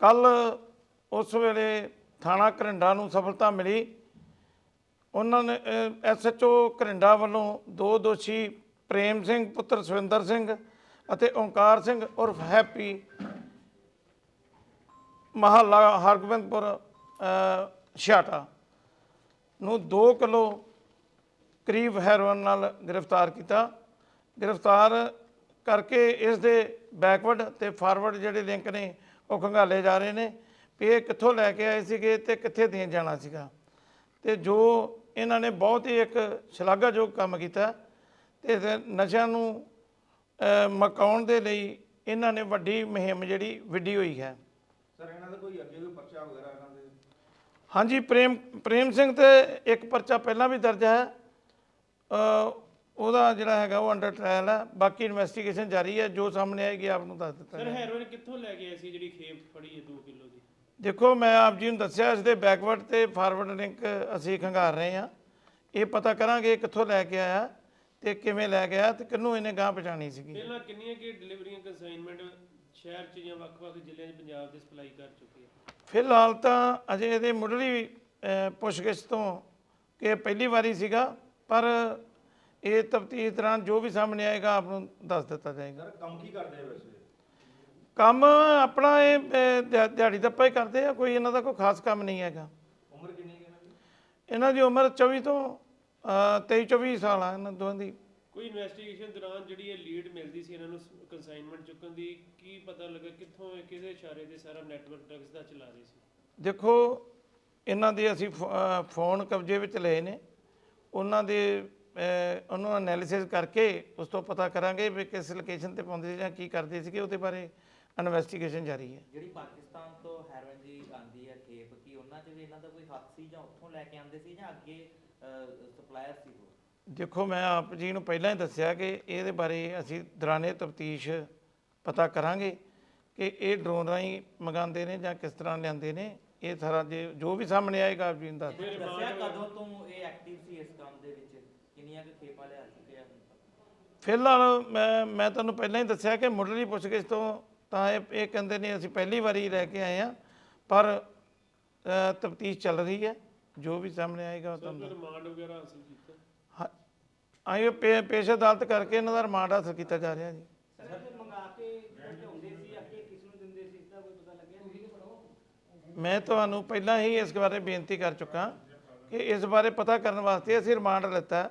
ਕੱਲ ਉਸ ਵੇਲੇ ਥਾਣਾ ਘਰਿੰਡਾ ਨੂੰ ਸਫਲਤਾ ਮਿਲੀ। ਉਹਨਾਂ ਨੇ ਐਸਐਚਓ ਘਰਿੰਡਾ ਵੱਲੋਂ ਦੋ ਦੋਸ਼ੀ ਪ੍ਰੇਮ ਸਿੰਘ ਪੁੱਤਰ ਸੁਵਿੰਦਰ ਸਿੰਘ ਅਤੇ ਓਂਕਾਰ ਸਿੰਘ ਉਰਫ ਹੈਪੀ ਮਹੱਲਾ ਹਰਗੋਬਿੰਦਪੁਰ ਅ, ਛਿਆਟਾ ਨੂੰ 2 ਕਿਲੋ ਕਰੀਬ ਹੈਰੋਇਨ ਨਾਲ ਗ੍ਰਿਫਤਾਰ ਕੀਤਾ। ਗ੍ਰਿਫਤਾਰ ਕਰਕੇ ਇਸ ਦੇ ਬੈਕਵਰਡ ਤੇ ਫਾਰਵਰਡ ਜਿਹੜੇ ਲਿੰਕ ਨੇ ਉਹ ਖੰਗਾਲੇ ਜਾ ਰਹੇ ਨੇ ਵੀ ਇਹ ਕਿੱਥੋਂ ਲੈ ਕੇ ਆਏ ਸੀਗੇ ਤੇ ਕਿੱਥੇ ਦੇਣ ਜਾਣਾ ਸੀਗਾ। ਤੇ ਜੋ ਇਹਨਾਂ ਨੇ ਬਹੁਤ ਹੀ ਇੱਕ ਸ਼ਲਾਘਾਯੋਗ ਕੰਮ ਕੀਤਾ ਤੇ ਨਸ਼ਿਆਂ ਨੂੰ ਮਕਾਉਣ ਦੇ ਲਈ ਇਹਨਾਂ ਨੇ ਵੱਡੀ ਮੁਹਿੰਮ ਜਿਹੜੀ ਵਿੱਢੀ ਹੋਈ ਹੈ। ਸਰ ਇਹਨਾਂ ਦਾ ਕੋਈ ਅੱਗੇ ਕੋਈ ਪਰਚਾ ਵਗੈਰਾ ਇਹਨਾਂ ਦੇ? ਹਾਂਜੀ ਪ੍ਰੇਮ ਪ੍ਰੇਮ ਸਿੰਘ ਤੇ ਇੱਕ ਪਰਚਾ ਪਹਿਲਾਂ ਵੀ ਦਰਜ ਹੈ। ਉਹਦਾ ਜਿਹੜਾ ਹੈਗਾ ਉਹ ਅੰਡਰ ਟ੍ਰਾਇਲ ਹੈ ਬਾਕੀ ਇਨਵੈਸਟੀਗੇਸ਼ਨ ਜਾਰੀ ਹੈ ਜੋ ਸਾਹਮਣੇ ਆਏਗੀ ਆਪ ਨੂੰ ਦੱਸ ਦਿੱਤਾ ਸਰ ਜਾਏਗਾ। ਹੈਰੋਇਨ ਕਿੱਥੋਂ ਲੈ ਕੇ ਆਏ ਸੀ? ਜਿਹੜੀ ਖੇਪ ਫੜੀ ਹੈ 2 ਕਿਲੋ ਦੀ। ਦੇਖੋ ਮੈਂ ਆਪ ਜੀ ਨੂੰ ਦੱਸਿਆ ਇਸ ਦੇ ਬੈਕਵਰਡ ਤੇ ਫਾਰਵਰਡ ਲਿੰਕ ਅਸੀਂ ਖੰਗਾਰ ਰਹੇ ਹਾਂ। ਇਹ ਪਤਾ ਕਰਾਂਗੇ ਕਿੱਥੋਂ ਲੈ ਕੇ ਆਇਆ ਤੇ ਕਿਵੇਂ ਲੈ ਕੇ ਆਇਆ ਤੇ ਕਿਹਨੂੰ ਇਹਨੇ ਗਾਂ ਪਛਾਣੀ ਸੀਗੀ। ਪਹਿਲਾਂ ਕਿੰਨੀਆਂ ਕਿ ਡਿਲੀਵਰੀਆਂ ਕੰਸਾਈਨਮੈਂਟ ਸ਼ਹਿਰ 'ਚ ਜਾਂ ਵੱਖ-ਵੱਖ ਜ਼ਿਲ੍ਹਿਆਂ 'ਚ ਪੰਜਾਬ ਦੇ ਸਪਲਾਈ ਕਰ ਚੁੱਕੇ ਆ? ਫਿਲਹਾਲ ਤਾਂ ਅਜੇ ਇਹਦੇ ਮੁੱਢਲੀ ਅਹ, ਪੁੱਛਗਿੱਛ ਤੋਂ ਕਿ ਇਹ ਪਹਿਲੀ ਵਾਰੀ ਸੀਗਾ ਪਰ ਇਹ ਤਫਤੀਸ਼ ਦੌਰਾਨ ਜੋ ਵੀ ਸਾਹਮਣੇ ਆਏਗਾ ਆਪ ਨੂੰ ਦੱਸ ਦਿੱਤਾ ਜਾਏਗਾ। ਸਰ ਕੰਮ ਕੀ ਕਰਦੇ ਆ ਵੈਸੇ? ਕੰਮ ਆਪਣਾ ਇਹ ਅਹ, ਦਿਹਾ- ਦਿਹਾੜੀ ਦੱਪਾ ਹੀ ਕਰਦੇ ਆ ਕੋਈ ਇਹਨਾਂ ਦਾ ਕੋਈ ਖਾਸ ਕੰਮ ਨਹੀਂ ਹੈਗਾ। ਉਮਰ ਕਿੰਨੀ ਹੈ ਇਹਨਾਂ ਦੀ? ਇਹਨਾਂ ਦੀ ਉਮਰ 24 ਤੋਂ 23 24 ਸਾਲ ਆ ਇਹਨਾਂ ਦੋਵਾਂ ਦੀ। ਕੋਈ ਇਨਵੈਸਟੀਗੇਸ਼ਨ ਦੌਰਾਨ ਜਿਹੜੀ ਇਹ ਲੀਡ ਮਿਲਦੀ ਸੀ ਇਹਨਾਂ ਨੂੰ ਕੰਸਾਈਨਮੈਂਟ ਚੁੱਕਣ ਦੀ ਕੀ ਪਤਾ ਲੱਗਾ ਕਿੱਥੋਂ ਇਹ ਕਿਹਦੇ ਇਸ਼ਾਰੇ ਤੇ ਸਾਰਾ ਨੈਟਵਰਕ ਡਰੱਗਸ ਦਾ ਚਲਾ ਰਹੇ ਸੀ? ਦੇਖੋ ਇਹਨਾਂ ਦੇ ਅਸੀਂ ਫੋ- ਫੋਨ ਕਬਜ਼ੇ ਵਿੱਚ ਲਏ ਨੇ। ਉਹਨਾਂ ਦੇ ਉਹਨੂੰ ਐਨਾਲਿਸਿਸ ਕਰਕੇ ਉਸ ਤੋਂ ਪਤਾ ਕਰਾਂਗੇ ਵੀ ਕਿਸ ਲੋਕੇਸ਼ਨ ਤੇ ਸੀ ਜਾਂ ਕੀ ਕਰਦੇ ਸੀਗੇ ਉਹਦੇ ਬਾਰੇ ਇਨਵੈਸਟੀਗੇਸ਼ਨ ਜਾਰੀ ਹੈ। ਜਿਹੜੀ ਪਾਕਿਸਤਾਨ ਤੋਂ ਹੈਰੋਇਨ ਦੀ ਆਂਦੀ ਹੈ ਖੇਪ ਕੀ ਉਹਨਾਂ 'ਚ ਵੀ ਇਹਨਾਂ ਦਾ ਕੋਈ ਹੱਥ ਸੀ ਜਾਂ ਉੱਥੋਂ ਲੈ ਕੇ ਆਂਦੇ ਸੀ ਜਾਂ ਅੱਗੇ ਸਪਲਾਇਰ ਸੀ ਉਹ? ਦੇਖੋ ਮੈਂ ਆਪ ਜੀ ਨੂੰ ਪਹਿਲਾਂ ਹੀ ਦੱਸਿਆ ਕਿ ਇਹਦੇ ਬਾਰੇ ਅਸੀਂ ਦੌਰਾਨੇ ਤਫਤੀਸ਼ ਪਤਾ ਕਰਾਂਗੇ ਕਿ ਇਹ ਡਰੋਨ ਰਾਹੀਂ ਮੰਗਾਉਂਦੇ ਨੇ ਜਾਂ ਕਿਸ ਤਰ੍ਹਾਂ ਲਿਆਂਦੇ ਨੇ। ਇਹ ਸਾਰਾ ਜੇ ਜੋ ਵੀ ਸਾਹਮਣੇ ਆਏਗਾ ਆਪ ਜੀ ਨੂੰ ਦੱਸ ਇਹਨੇ ਦੱਸਿਆ ਕਦੋਂ ਤੋਂ ਇਹ ਐਕਟਿਵ ਸੀ ਇਸ ਕੰਮ ਦੇ ਵਿੱਚ? ਕਿੰਨੀਆਂ ਕੁ ਖੇਪਾਂ ਲਿਆ ਚੁੱਕੇ ਆ ਫਿਲਹਾਲ ਮੈਂ ਮੈਂ ਤੁਹਾਨੂੰ ਪਹਿਲਾਂ ਹੀ ਦੱਸਿਆ ਕਿ ਮੁੱਢਲੀ ਪੁੱਛਗਿੱਛ ਤੋਂ ਤਾਂ ਇਹ ਇਹ ਕਹਿੰਦੇ ਨੇ ਅਸੀਂ ਪਹਿਲੀ ਵਾਰੀ ਲੈ ਕੇ ਆਏ ਆ ਪਰ ਤਫਤੀਸ਼ ਚੱਲ ਰਹੀ ਹੈ ਜੋ ਵੀ ਸਾਹਮਣੇ ਆਏਗਾ ਉਹ ਤੁਹਾਨੂੰ ਰਿਮਾਂਡ ਵਗੈਰਾ ਹਾਸਲ ਕੀਤਾ? ਹਾਂ ਆਈ ਪੇ ਪੇਸ਼ ਅਦਾਲਤ ਕਰਕੇ ਇਹਨਾਂ ਦਾ ਰਿਮਾਂਡ ਹਾਸਲ ਕੀਤਾ ਜਾ ਰਿਹਾ ਜੀ। ਮੈਂ ਤੁਹਾਨੂੰ ਪਹਿਲਾਂ ਹੀ ਇਸ ਬਾਰੇ ਬੇਨਤੀ ਕਰ ਚੁੱਕਾ ਕਿ ਇਸ ਬਾਰੇ ਪਤਾ ਕਰਨ ਵਾਸਤੇ ਅਸੀਂ ਰਿਮਾਂਡ ਲਿੱਤਾ।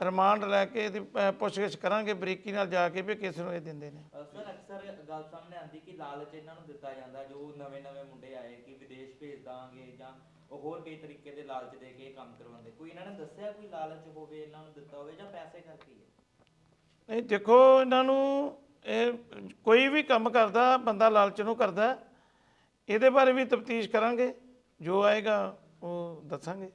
ਰਿਮਾਂਡ ਲੈ ਕੇ ਇਹਦੀ ਅ, ਪੁੱਛਗਿੱਛ ਕਰਾਂਗੇ ਬਰੀਕੀ ਨਾਲ ਜਾ ਕੇ ਵੀ ਕਿਸ ਨੂੰ ਇਹ ਦਿੰਦੇ ਨੇ। ਅਹ ਸਰ ਅਕਸਰ ਗੱਲ ਸਾਹਮਣੇ ਆਂਦੀ ਕਿ ਲਾਲਚ ਇਹਨਾਂ ਨੂੰ ਦਿੱਤਾ ਜਾਂਦਾ ਜੋ ਨਵੇਂ-ਨਵੇਂ ਮੁੰਡੇ ਆਏ ਕਿ ਵਿਦੇਸ਼ ਭੇਜ ਦਾਂਗੇ ਜਾਂ ਉਹ ਹੋਰ ਕਈ ਤਰੀਕੇ ਦੇ ਲਾਲਚ ਦੇ ਕੇ ਇਹ ਕੰਮ ਕਰਵਾਉਂਦੇ। ਕੋਈ ਇਹਨਾਂ ਨੇ ਦੱਸਿਆ ਕੋਈ ਲਾਲਚ ਹੋਵੇ ਇਹਨਾਂ ਨੂੰ ਦਿੱਤਾ ਹੋਵੇ ਜਾਂ ਪੈਸੇ ਕਰਕੇ ਹੀ ਹੈ? ਨਹੀਂ ਦੇਖੋ ਇਹਨਾਂ ਨੂੰ ਇਹ ਕੋਈ ਵੀ ਕੰਮ ਕਰਦਾ ਬੰਦਾ ਲਾਲਚ ਨੂੰ ਕਰਦਾ ਇਹਦੇ ਬਾਰੇ ਵੀ ਤਫਤੀਸ਼ ਕਰਾਂਗੇ ਜੋ ਆਏਗਾ ਉਹ ਦੱਸਾਂਗੇ।